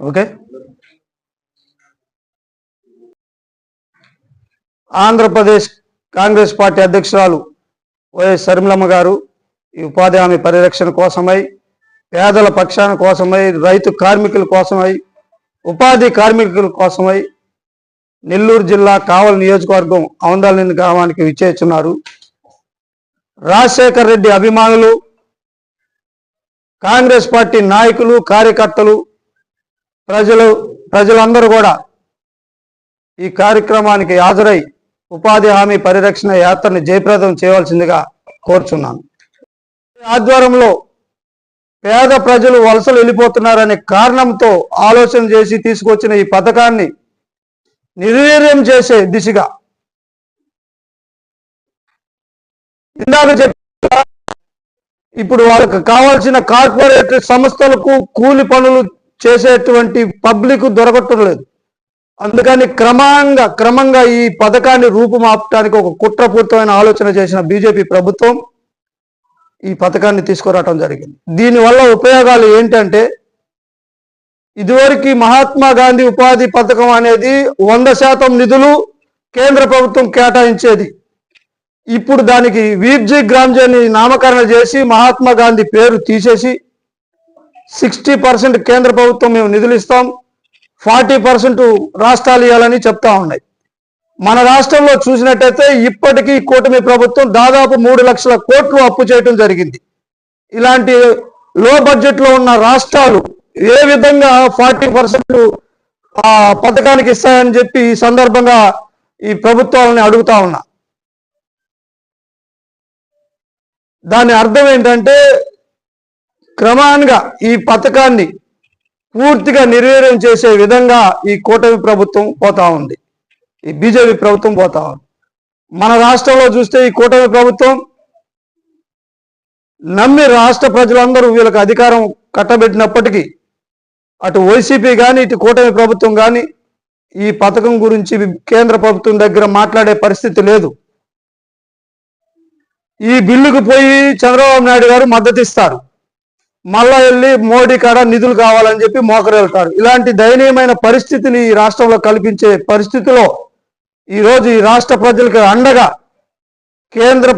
Okay okay Andhra Pradesh Congress party అధ్యక్షురాలు YS శర్మిలమ్మ గారు ఈ ఉపాధి హామీ పరిరక్షణ కోసమై పేదల పక్షాన కోసమై రైతు కార్మికుల కోసమై ఉపాధి కార్మికుల కోసమై నెల్లూరు జిల్లా కావల నియోజకవర్గం ఆందోళన గ్రామానికి విచ్చేస్తున్నారు. రాజశేఖర్ రెడ్డి అభిమానులు కాంగ్రెస్ పార్టీ నాయకులు కార్యకర్తలు ప్రజలు ప్రజలందరూ కూడా ఈ కార్యక్రమానికి హాజరై ఉపాధి హామీ పరిరక్షణ యాత్రని జయప్రదం చేయవలసిందిగా కోరుచున్నాను. ఆధ్వర్యంలో పేద ప్రజలు వలసలు వెళ్ళిపోతున్నారనే కారణంతో ఆలోచన చేసి తీసుకొచ్చిన ఈ పథకాన్ని నిర్వీర్యం చేసే దిశగా ఇందాక ఇప్పుడు వాళ్ళకు కావాల్సిన కార్పొరేట్ సంస్థలకు కూలి పనులు చేసేటువంటి పబ్లిక్ దొరకటం లేదు. అందుకని క్రమంగా క్రమంగా ఈ పథకాన్ని రూపుమాపటానికి ఒక కుట్రపూర్తమైన ఆలోచన చేసిన బీజేపీ ప్రభుత్వం ఈ పథకాన్ని తీసుకురావటం జరిగింది. దీనివల్ల ఉపయోగాలు ఏంటంటే ఇదివరకు మహాత్మా గాంధీ ఉపాధి పథకం అనేది వంద శాతం నిధులు కేంద్ర ప్రభుత్వం కేటాయించేది. ఇప్పుడు దానికి వీర్జీ గ్రామ్జీని నామకరణ చేసి మహాత్మా గాంధీ పేరు తీసేసి సిక్స్టీ పర్సెంట్ కేంద్ర ప్రభుత్వం మేము నిధులు ఇస్తాం. ఫార్టీ పర్సెంట్ రాష్ట్రాలు ఇవ్వాలని చెప్తా ఉన్నాయి. మన రాష్ట్రంలో చూసినట్టయితే ఇప్పటికీ కూటమి ప్రభుత్వం దాదాపు మూడు లక్షల కోట్లు అప్పు చేయటం జరిగింది. ఇలాంటి లో బడ్జెట్లో ఉన్న రాష్ట్రాలు ఏ విధంగా ఫార్టీ పర్సెంట్ ఆ పథకానికి ఇస్తాయని చెప్పి ఈ సందర్భంగా ఈ ప్రభుత్వాలని అడుగుతా ఉన్నా. దాని అర్థం ఏంటంటే క్రమాన్గా ఈ పథకాన్ని పూర్తిగా నిర్వీర్యం చేసే విధంగా ఈ కూటమి ప్రభుత్వం పోతా ఉంది. ఈ బీజేపీ ప్రభుత్వం పోతా ఉంది. మన రాష్ట్రంలో చూస్తే ఈ కూటమి ప్రభుత్వం నమ్మి రాష్ట్ర ప్రజలందరూ వీళ్ళకి అధికారం కట్టబెట్టినప్పటికీ అటు వైసీపీ కానీ ఇటు కూటమి ప్రభుత్వం కానీ ఈ పథకం గురించి కేంద్ర ప్రభుత్వం దగ్గర మాట్లాడే పరిస్థితి లేదు. ఈ బిల్లుకు పోయి చంద్రబాబు నాయుడు గారు మద్దతు ఇస్తారు మళ్ళా వెళ్ళి మోడీ కాడ నిధులు కావాలని చెప్పి మోకరు వెళ్తారు ఇలాంటి దయనీయమైన పరిస్థితిని ఈ రాష్ట్రంలో కల్పించే పరిస్థితిలో ఈరోజు ఈ రాష్ట్ర ప్రజలకు అండగా కేంద్ర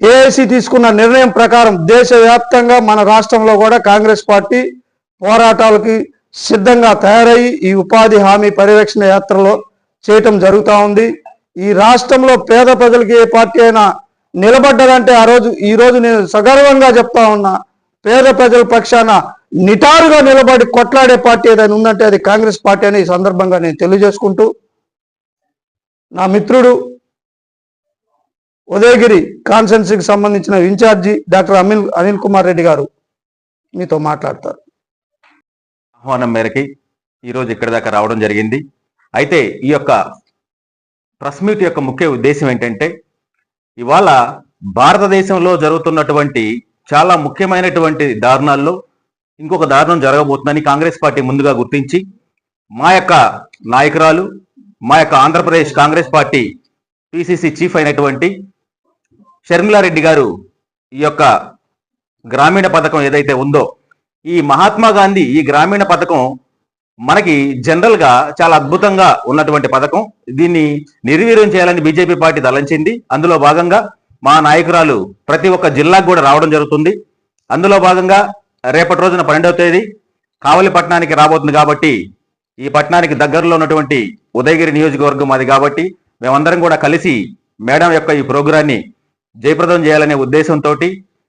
ఏఐసి తీసుకున్న నిర్ణయం ప్రకారం దేశవ్యాప్తంగా మన రాష్ట్రంలో కూడా కాంగ్రెస్ పార్టీ పోరాటాలకి సిద్ధంగా తయారయ్యి ఈ ఉపాధి హామీ పరిరక్షణ యాత్రలో చేయటం జరుగుతూ ఉంది. ఈ రాష్ట్రంలో పేద ప్రజలకి ఏ పార్టీ అయినా నిలబడ్డదంటే ఆ రోజు ఈ రోజు నేను సగర్వంగా చెప్తా ఉన్నా పేద ప్రజల పక్షాన నిటారుగా నిలబడి కొట్లాడే పార్టీ ఏదైనా ఉందంటే అది కాంగ్రెస్ పార్టీ అని ఈ సందర్భంగా నేను తెలియజేసుకుంటూ నా మిత్రుడు ఉదయగిరి కాన్సెన్సీకి సంబంధించిన in charge doctor Anil Anil Kumar Reddy గారు మీతో మాట్లాడతారు. ఆహ్వానం మేరకి ఈరోజు ఇక్కడి దాకా రావడం జరిగింది. అయితే ఈ యొక్క ప్రెస్ మీట్ యొక్క ముఖ్య ఉద్దేశం ఏంటంటే ఇవాళ భారతదేశంలో జరుగుతున్నటువంటి చాలా ముఖ్యమైనటువంటి దారుణాల్లో ఇంకొక దారుణం జరగబోతుందని కాంగ్రెస్ పార్టీ ముందుగా గుర్తించి మా యొక్క నాయకురాలు మా యొక్క Andhra Pradesh Congress party PCC chief అయినటువంటి షర్మిలారెడ్డి గారు ఈ యొక్క గ్రామీణ పథకం ఏదైతే ఉందో ఈ మహాత్మా గాంధీ ఈ గ్రామీణ పథకం మనకి జనరల్గా చాలా అద్భుతంగా ఉన్నటువంటి పథకం. దీన్ని నిర్వీర్యం చేయాలని బీజేపీ పార్టీ తలంచింది. అందులో భాగంగా మా నాయకురాలు ప్రతి ఒక్క జిల్లాకు కూడా రావడం జరుగుతుంది. అందులో భాగంగా రేపటి రోజున పన్నెండవ తేదీ కావలి పట్టణానికి రాబోతుంది కాబట్టి ఈ పట్టణానికి దగ్గరలో ఉన్నటువంటి ఉదయగిరి నియోజకవర్గం అది కాబట్టి మేమందరం కూడా కలిసి మేడం యొక్క ఈ ప్రోగ్రాన్ని జయప్రదం చేయాలనే ఉద్దేశంతో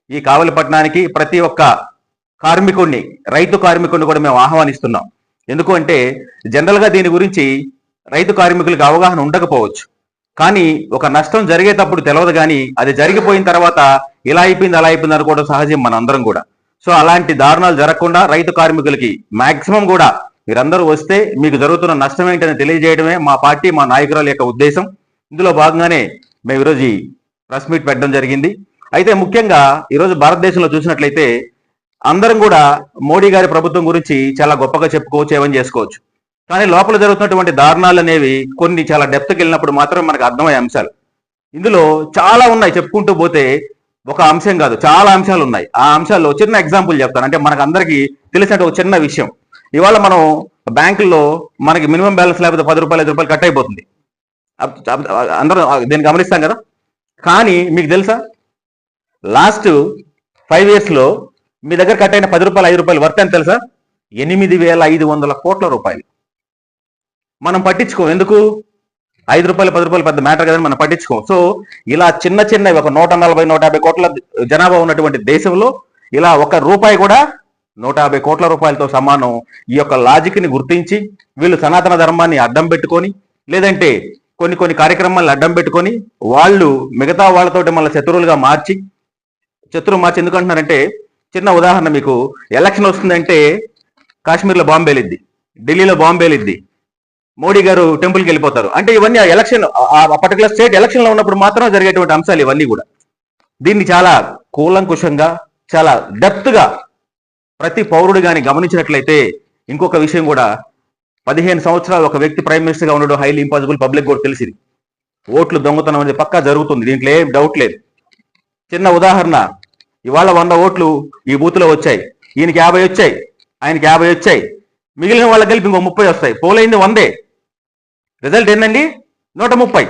ఈ కావలి పట్టణానికి ప్రతి ఒక్క కార్మికుడిని రైతు కార్మికుడిని కూడా మేము ఆహ్వానిస్తున్నాం. ఎందుకు అంటే దీని గురించి రైతు కార్మికులకు అవగాహన ఉండకపోవచ్చు. కానీ ఒక నష్టం జరిగేటప్పుడు తెలియదు కానీ అది జరిగిపోయిన తర్వాత ఇలా అయిపోయింది అలా అయిపోయింది అనుకోవడం సహజం మన అందరం కూడా. సో అలాంటి దారుణాలు జరగకుండా రైతు కార్మికులకి మాక్సిమం కూడా మీరందరూ వస్తే మీకు జరుగుతున్న నష్టం ఏంటని తెలియజేయడమే మా పార్టీ మా నాయకురాల యొక్క ఉద్దేశం. ఇందులో భాగంగానే మేము ఈరోజు ఈ ప్రెస్ మీట్ పెట్టడం జరిగింది. అయితే ముఖ్యంగా ఈరోజు భారతదేశంలో చూసినట్లయితే అందరం కూడా మోడీ గారి ప్రభుత్వం గురించి చాలా గొప్పగా చెప్పుకోవచ్చు ఏమని చేసుకోవచ్చు. కానీ లోపల జరుగుతున్నటువంటి దారుణాలు అనేవి కొన్ని చాలా డెప్త్కి వెళ్ళినప్పుడు మాత్రం మనకు అర్థమయ్యే అంశాలు. ఇందులో చాలా ఉన్నాయి చెప్పుకుంటూ పోతే ఒక అంశం కాదు చాలా అంశాలు ఉన్నాయి. ఆ అంశాల్లో చిన్న ఎగ్జాంపుల్ చెప్తాను. అంటే మనకు అందరికీ తెలిసినట్టు ఒక చిన్న విషయం. ఇవాళ మనం బ్యాంకుల్లో మనకి మినిమం బ్యాలెన్స్ లేకపోతే పది రూపాయలు ఐదు రూపాయలు కట్ అయిపోతుంది అందరూ దీన్ని గమనిస్తాం కదా? కానీ మీకు తెలుసా? లాస్ట్ ఫైవ్ ఇయర్స్లో మీ దగ్గర కట్ అయిన పది రూపాయలు ఐదు రూపాయలు వర్త్ అని తెలుసా? ఎనిమిది వేల ఐదు వందల కోట్ల రూపాయలు. మనం పట్టించుకోం. ఎందుకు? ఐదు రూపాయలు పది రూపాయలు పెద్ద మ్యాటర్ కదని మనం పట్టించుకోం. సో ఇలా చిన్న చిన్నవి ఒక నూట నలభై నూట యాభై కోట్ల జనాభా ఉన్నటువంటి దేశంలో ఇలా ఒక రూపాయి కూడా నూట యాభై కోట్ల రూపాయలతో సమానం. ఈ యొక్క లాజిక్ని గుర్తించి వీళ్ళు సనాతన ధర్మాన్ని అడ్డం పెట్టుకొని లేదంటే కొన్ని కొన్ని కార్యక్రమాలను అడ్డం పెట్టుకొని వాళ్ళు మిగతా వాళ్ళతోటి మళ్ళీ శత్రువులుగా మార్చి శత్రువు మార్చి ఎందుకంటున్నారంటే చిన్న ఉదాహరణ మీకు ఎలక్షన్ వస్తుందంటే కాశ్మీర్లో బాంబేలిద్ది ఢిల్లీలో బాంబేలిద్ది. మోడీ గారు టెంపుల్కి వెళ్ళిపోతారు. అంటే ఇవన్నీ ఎలక్షన్ ఆ పర్టికులర్ స్టేట్ ఎలక్షన్లో ఉన్నప్పుడు మాత్రం జరిగేటువంటి అంశాలు ఇవన్నీ కూడా. దీన్ని చాలా కూలంకుషంగా చాలా డెప్త్గా ప్రతి పౌరుడు గాని గమనించినట్లయితే ఇంకొక విషయం కూడా. పదిహేను సంవత్సరాలు ఒక వ్యక్తి ప్రైమ్ మినిస్టర్గా ఉండడం హైలీ ఇంపాసిబుల్ పబ్లిక్ కూడా తెలిసింది. ఓట్లు దొంగతనం అనేది పక్కా జరుగుతుంది దీంట్లో ఏం డౌట్ లేదు. చిన్న ఉదాహరణ ఇవాళ వంద ఓట్లు ఈ బూత్లో వచ్చాయి ఈయనకి యాభై వచ్చాయి ఆయనకి యాభై వచ్చాయి. మిగిలిన వాళ్ళకి కలిపి ఇంకో ముప్పై వస్తాయి. పోలైంది వందే. రిజల్ట్ ఏంటండి నూట ముప్పై.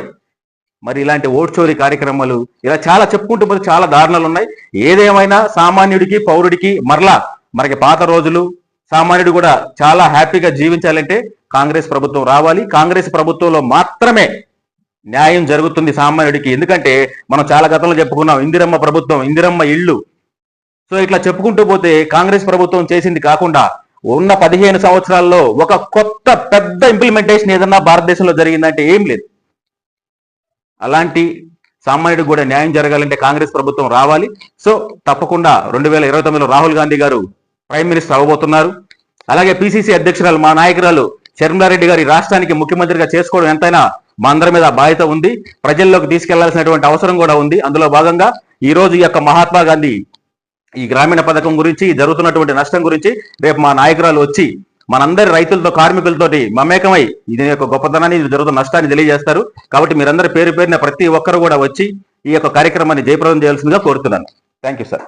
మరి ఇలాంటి ఓట్ చోరీ కార్యక్రమాలు ఇలా చాలా చెప్పుకుంటూ పోతే చాలా దారుణాలు ఉన్నాయి. ఏదేమైనా సామాన్యుడికి పౌరుడికి మరలా మనకి పాత రోజులు సామాన్యుడు కూడా చాలా హ్యాపీగా జీవించాలంటే కాంగ్రెస్ ప్రభుత్వం రావాలి. కాంగ్రెస్ ప్రభుత్వంలో మాత్రమే న్యాయం జరుగుతుంది సామాన్యుడికి. ఎందుకంటే మనం చాలా గతంలో చెప్పుకున్నాం ఇందిరమ్మ ప్రభుత్వం ఇందిరమ్మ ఇళ్ళు. సో ఇట్లా చెప్పుకుంటూ పోతే కాంగ్రెస్ ప్రభుత్వం చేసింది కాకుండా ఉన్న పదిహేను సంవత్సరాల్లో ఒక కొత్త పెద్ద ఇంప్లిమెంటేషన్ ఏదన్నా భారతదేశంలో జరిగిందంటే ఏం లేదు. అలాంటి సామాన్యుడికి కూడా న్యాయం జరగాలంటే కాంగ్రెస్ ప్రభుత్వం రావాలి. సో తప్పకుండా రెండు వేల ఇరవై తొమ్మిదిలో రాహుల్ గాంధీ గారు ప్రైమ్ మినిస్టర్ అవ్వబోతున్నారు. అలాగే పిసిసి అధ్యక్షురాలు మా నాయకురాలు శర్మిలారెడ్డి గారి రాష్ట్రానికి ముఖ్యమంత్రిగా చేసుకోవడం ఎంతైనా మా అందరి మీద బాధ్యత ఉంది. ప్రజల్లోకి తీసుకెళ్ళాల్సినటువంటి అవసరం కూడా ఉంది. అందులో భాగంగా ఈ రోజు ఈ యొక్క మహాత్మా గాంధీ ఈ గ్రామీణ పథకం గురించి జరుగుతున్నటువంటి నష్టం గురించి రేపు మా నాయకురాలు వచ్చి మనందరి రైతులతో కార్మికులతోటి మమేకమై ఇది యొక్క గొప్పతనాన్ని ఇది జరుగుతున్న నష్టాన్ని తెలియజేస్తారు. కాబట్టి మీరందరి పేరు పేరున ప్రతి ఒక్కరు కూడా వచ్చి ఈ యొక్క కార్యక్రమాన్ని జయప్రదం చేయాల్సిందిగా కోరుతున్నాను. Thank you sir.